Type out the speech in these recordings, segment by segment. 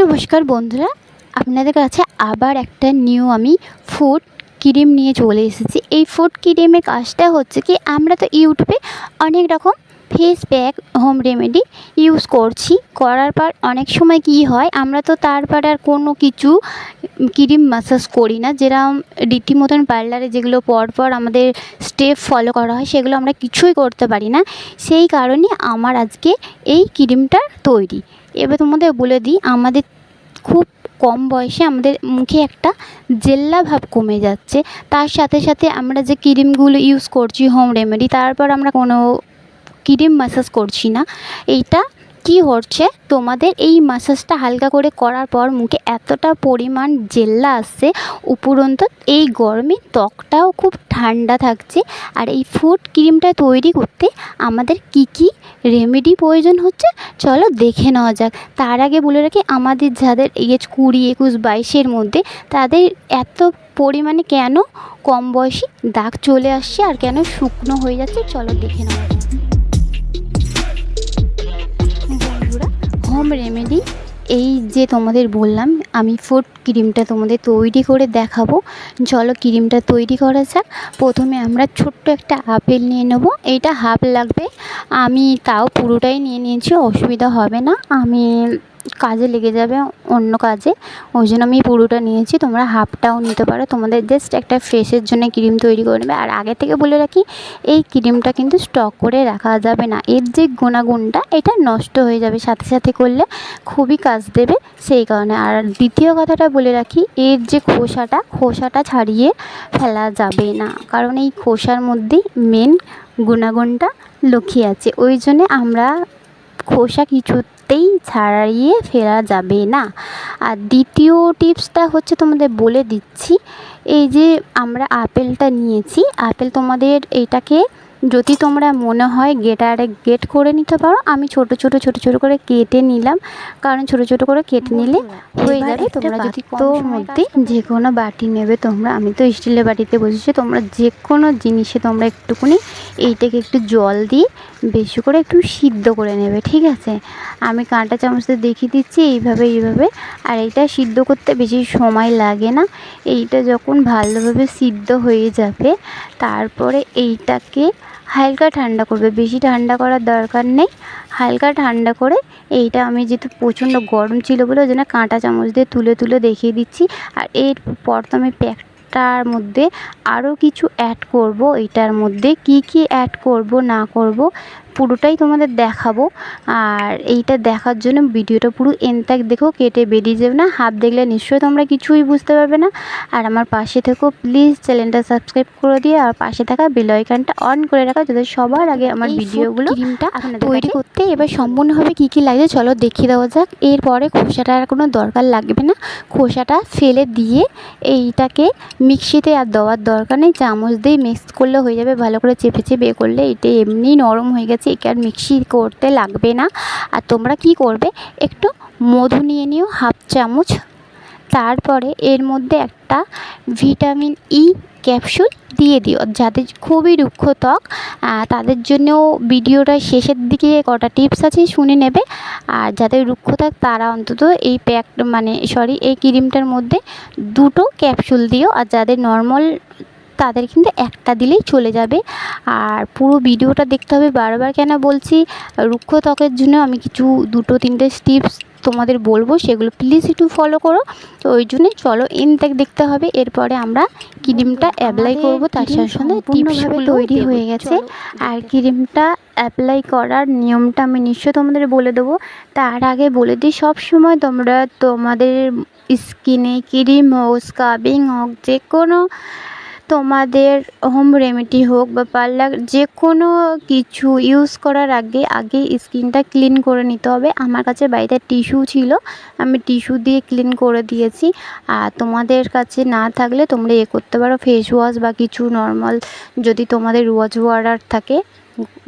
নমস্কার বন্ধুরা, আপনাদের কাছে আবার একটা নিউ আমি ফুড ক্রিম নিয়ে চলে এসেছি। এই ফুড ক্রিমের কাজটা হচ্ছে কি, আমরা তো ইউটিউবে অনেক রকম face pack home remedy use করছি। করার পর অনেক সময় কি হয়, আমরা তো তারপর আর কোনো কিছু ক্রিম ম্যাসাজ করি না। যেরকম রীতিমতন পার্লারে যেগুলো পরপর আমাদের স্টেপ ফলো করা হয়, সেগুলো আমরা কিছুই করতে পারি না। সেই কারণে আমার আজকে এই ক্রিমটা তৈরি। এবার তোমাদের বলে দিই, আমাদের খুব কম বয়সে আমাদের মুখে একটা জেল্লা ভাব কমে যাচ্ছে। তার সাথে সাথে আমরা যে ক্রিমগুলো ইউজ করছি হোম রেমেডি তারপর আমরা কোনো ক্রিম ম্যাসাজ করছি না। এইটা কি হচ্ছে? তোমাদের এই মাসাজটা হালকা করে করার পর মুখে এতটা পরিমাণ জেল্লা আসছে, উপরন্ত এই গরমে ত্বকটাও খুব ঠান্ডা থাকছে। আর এই ফুড ক্রিমটা তৈরি করতে আমাদের কি কি রেমেডি প্রয়োজন হচ্ছে? চলো দেখে নেওয়া যাক। তার আগে বলে রাখি, আমাদের যাদের এজ কুড়ি, একুশ, বাইশের মধ্যে, তাদের এত পরিমাণে কেন কম বয়সী দাগ চলে আসছে আর কেন শুকনো হয়ে যাচ্ছে, চলো দেখে নেওয়া যাক। হোম রেমেডি এই যে তোমাদের বললাম, আমি ফুড ক্রিমটা তোমাদের তৈরি করে দেখাবো। চলো ক্রিমটা তৈরি করা যাক। প্রথমে আমরা ছোট্ট একটা আপেল নিয়ে নেব। এটা হাফ লাগবে। আমি তাও পুরোটাই নিয়ে নিয়েছি, অসুবিধা হবে না। আমি কাজে লেগে যাবে অন্য কাজে। ওই জন্য আমি পুরোটা নিয়েছি। তোমরা হাফটাও নিতে পারো। তোমাদের জাস্ট একটা ফেসের জন্য ক্রিম তৈরি করে নেবে। আর আগে থেকে বলে রাখি, এই ক্রিমটা কিন্তু স্টক করে রাখা যাবে না। এর যে গুণাগুণটা, এটা নষ্ট হয়ে যাবে। সাথে সাথে করলে খুবই কাজ দেবে সেই কারণে। আর দ্বিতীয় কথাটা বলে রাখি, এর যে খোসাটা খোসাটা ছাড়িয়ে ফেলা যাবে না। কারণ এই খোসার মধ্যেই মেন গুণাগুণটা লুকিয়ে আছে। ওই জন্যে আমরা খোসা কিছুতেই ছাড়িয়ে ফেরা যাবে না। আর দ্বিতীয় টিপসটা হচ্ছে তোমাদের বলে দিচ্ছি, এই যে আমরা আপেলটা নিয়েছি, আপেল তোমাদের এইটাকে যদি তোমরা মনে হয় গেটারে গেট করে নিতে পারো আমি ছোট ছোট ছোট ছোট করে কেটে নিলাম। কারণ ছোট ছোট করে কেটে নিলে হয়ে যাবে। তোমরা যদি তোর মধ্যে যে কোনো বাটি নেবে তোমরা। আমি তো স্টিলের বাটিতে বসেছি। তোমরা যে কোনো জিনিসে তোমরা একটুকুনি এইটাকে একটু জল দিয়ে বেশি করে একটু সিদ্ধ করে নেবে ঠিক আছে? আমি কাঁটা চামচতে দেখিয়ে দিচ্ছি এইভাবে এইভাবে। আর এইটা সিদ্ধ করতে বেশি সময় লাগে না। এইটা যখন ভালোভাবে সিদ্ধ হয়ে যাবে তারপরে এইটাকে হালকা ঠান্ডা করবে। বেশি ঠান্ডা করার দরকার নেই। হালকা ঠান্ডা করে এইটা আমি যেহেতু প্রচণ্ড গরম ছিল বলে ওই জন্য কাঁটা চামচ দিয়ে তুলে তুলে দেখিয়ে দিচ্ছি। আর এরপর তো আমি প্যাকটার মধ্যে আরও কিছু অ্যাড করব। এইটার মধ্যে কি কি অ্যাড করব, না করব পুরোটাই তোমাদের দেখাবো। আর এইটা দেখার জন্য ভিডিওটা পুরো এনতাক দেখো কেটে বেরিয়ে যাবে না। হাফ দেখলে নিশ্চয়ই তোমরা কিছুই বুঝতে পারবে না। আর আমার পাশে থেকো প্লিজ চ্যানেলটা সাবস্ক্রাইব করে দিয়ে আর পাশে থাকা বেল আইকনটা অন করে রাখা যাতে সবার আগে আমার ভিডিওগুলো ক্রিমটা তৈরি করতে এবার সম্পূর্ণভাবে কী কী লাগে চলো দেখিয়ে দেওয়া যাক। এরপরে খোসাটা আর কোনো দরকার লাগবে না। খোসাটা ফেলে দিয়ে এইটাকে মিক্সিতে আর দেওয়ার দরকার নেই। চামচ দিয়ে মিক্স করলে হয়ে যাবে। ভালো করে চেপে চেপে করলে এটা এমনি নরম হয়ে গেছে। একে আর মিক্সি করতে লাগবে না। আর তোমরা কি করবে? একটু মধু নিয়ে নিও, হাফ চামচ। তারপরে এর মধ্যে একটা ভিটামিন ই ক্যাপসুল দিয়ে দিও। যাদের খুবই রুক্ষ ত্বক তাদের জন্যও ভিডিওটা শেষের দিকে কটা টিপস আছে শুনে নেবে। আর যাদের রুক্ষ ত্বক, তারা অন্তত এই প্যাক মানে সরি এই ক্রিমটার মধ্যে দুটো ক্যাপসুল দিও। আর যাদের নর্মাল তাদের কিন্তু একটা দিলেই চলে যাবে। আর পুরো ভিডিওটা দেখতে হবে। বারবার কেন বলছি রুক্ষ ত্বকের জন্য আমি কিছু দুটো তিনটে টিপস তোমাদের বলব সেগুলো প্লিজ একটু ফলো করো। তো ওই জন্যে চলো ইনটেক দেখতে হবে। এরপরে আমরা ক্রিমটা অ্যাপ্লাই করব। তার সাথে সাথে টিপসগুলো তৈরি হয়ে গেছে। আর ক্রিমটা অ্যাপ্লাই করার নিয়মটা আমি নিশ্চয় তোমাদের বলে দেবো। তার আগে বলে দিই সব সময় তোমরা তোমাদের স্কিনে ক্রিম হোক স্কাবিং হোক যে কোনো তোমাদের হোম রেমেডি হোক বা পার্লার যে কোনো কিছু ইউজ করার আগে আগে স্কিনটা ক্লিন করে নিতে হবে। আমার কাছে বাড়িতে টিস্যু ছিল, আমি টিস্যু দিয়ে ক্লিন করে দিয়েছি। আর তোমাদের কাছে না থাকলে তোমরা এ করতে পারো ফেস ওয়াশ বা কিছু নর্মাল যদি তোমাদের রোজ ওয়াটার থাকে,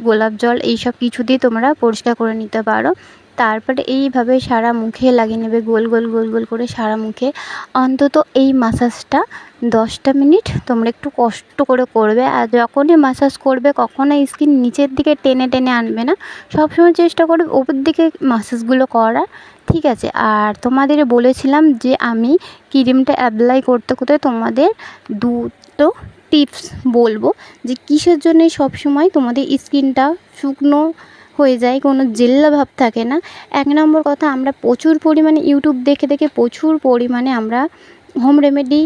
গোলাপ জল, এইসব কিছু দিয়ে তোমরা পরিষ্কার করে নিতে পারো। তারপরে এইভাবে সারা মুখে লাগিয়ে নেবে, গোল গোল গোল গোল করে সারা মুখে। অন্তত এই মাসাজটা দশটা মিনিট তোমরা একটু কষ্ট করে করবে। আর যখনই মাসাজ করবে, কখনোই স্কিন নিচের দিকে টেনে টেনে আনবে না। সবসময় চেষ্টা করবে ওপর দিকে মাসাজগুলো করার, ঠিক আছে? আর তোমাদের বলেছিলাম যে আমি ক্রিমটা অ্যাপ্লাই করতে করতে তোমাদের দুটো টিপস বলব যে কিসের জন্যে সবসময় তোমাদের স্কিনটা শুকনো হয়ে যায়, কোনো জেল্লা ভাব থাকে না। এক নম্বর কথা, আমরা প্রচুর পরিমাণে ইউটিউব দেখে দেখে প্রচুর পরিমাণে আমরা home remedy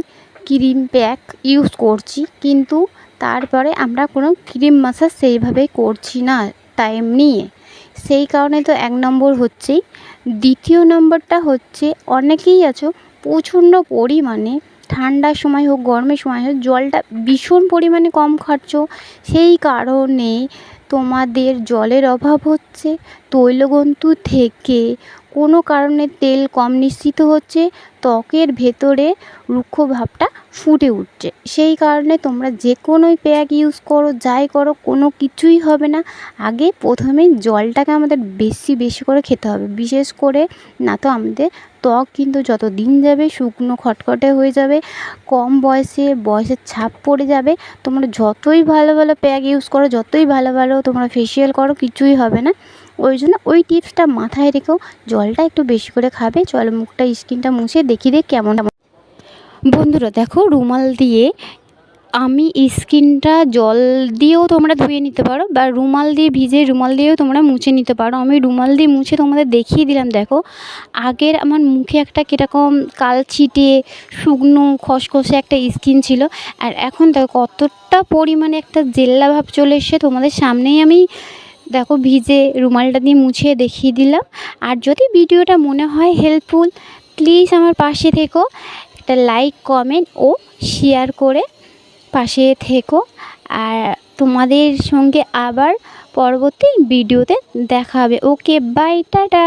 cream pack use করছি, কিন্তু তারপরে আমরা কোনো ক্রিম মাসাজ সেইভাবে করছি না টাইম নিয়ে। সেই কারণে তো এক নম্বর হচ্ছেই। দ্বিতীয় নম্বরটা হচ্ছে, অনেকেই আছো প্রচণ্ড পরিমাণে ঠান্ডার সময় হোক, গরমের সময় হোক, জলটা ভীষণ পরিমাণে কম খাচ্ছো। সেই কারণে তোমাদের জলের অভাব হচ্ছে তৈলগন্তু থেকে কোনো কারণে তেল কম নিঃসৃত হচ্ছে, ত্বকের ভেতরে রুক্ষ ভাবটা ফুটে উঠছে। সেই কারণে তোমরা যে কোনোই প্যাক ইউজ করো, যাই করো, কোনো কিছুই হবে না। আগে প্রথমে জলটাকে আমাদের বেশি বেশি করে খেতে হবে। বিশেষ করে না তো আমাদের ত্বক কিন্তু যত দিন যাবে শুকনো খটখটে হয়ে যাবে, কম বয়সে বয়সের ছাপ পড়ে যাবে। তোমরা যতই ভালো ভালো প্যাক ইউজ করো, যতই ভালো ভালো তোমরা ফেসিয়াল করো, কিছুই হবে না। ওই জন্য ওই টিপসটা মাথায় রেখেও জলটা একটু বেশি করে খাবে, চলো মুখটা স্কিনটা মুছে দেখি দেখ কেমন বন্ধুরা দেখো, রুমাল দিয়ে আমি স্কিনটা জল দিয়েও তোমরা ধুয়ে নিতে পারো বা রুমাল দিয়ে ভিজে রুমাল দিয়েও তোমরা মুছে নিতে পারো। আমি রুমাল দিয়ে মুছে তোমাদের দেখিয়ে দিলাম, দেখো। আগের আমার মুখে একটা কীরকম কাল কালছিটে শুকনো, খসখসে একটা স্কিন ছিল। আর এখন দেখো কতটা পরিমাণে একটা জেল্লা ভাব চলে এসে তোমাদের সামনেই আমি দেখো ভিজে রুমালটা দিয়ে মুছে দেখিয়ে দিলাম। আর যদি ভিডিওটা মনে হয় হেল্পফুল প্লিজ আমার পাশে থেকো। একটা লাইক কমেন্ট ও শেয়ার করে পাশে থেকো। আর তোমাদের সঙ্গে আবার পরবর্তী ভিডিওতে দেখাবে ওকে বাই টাটা!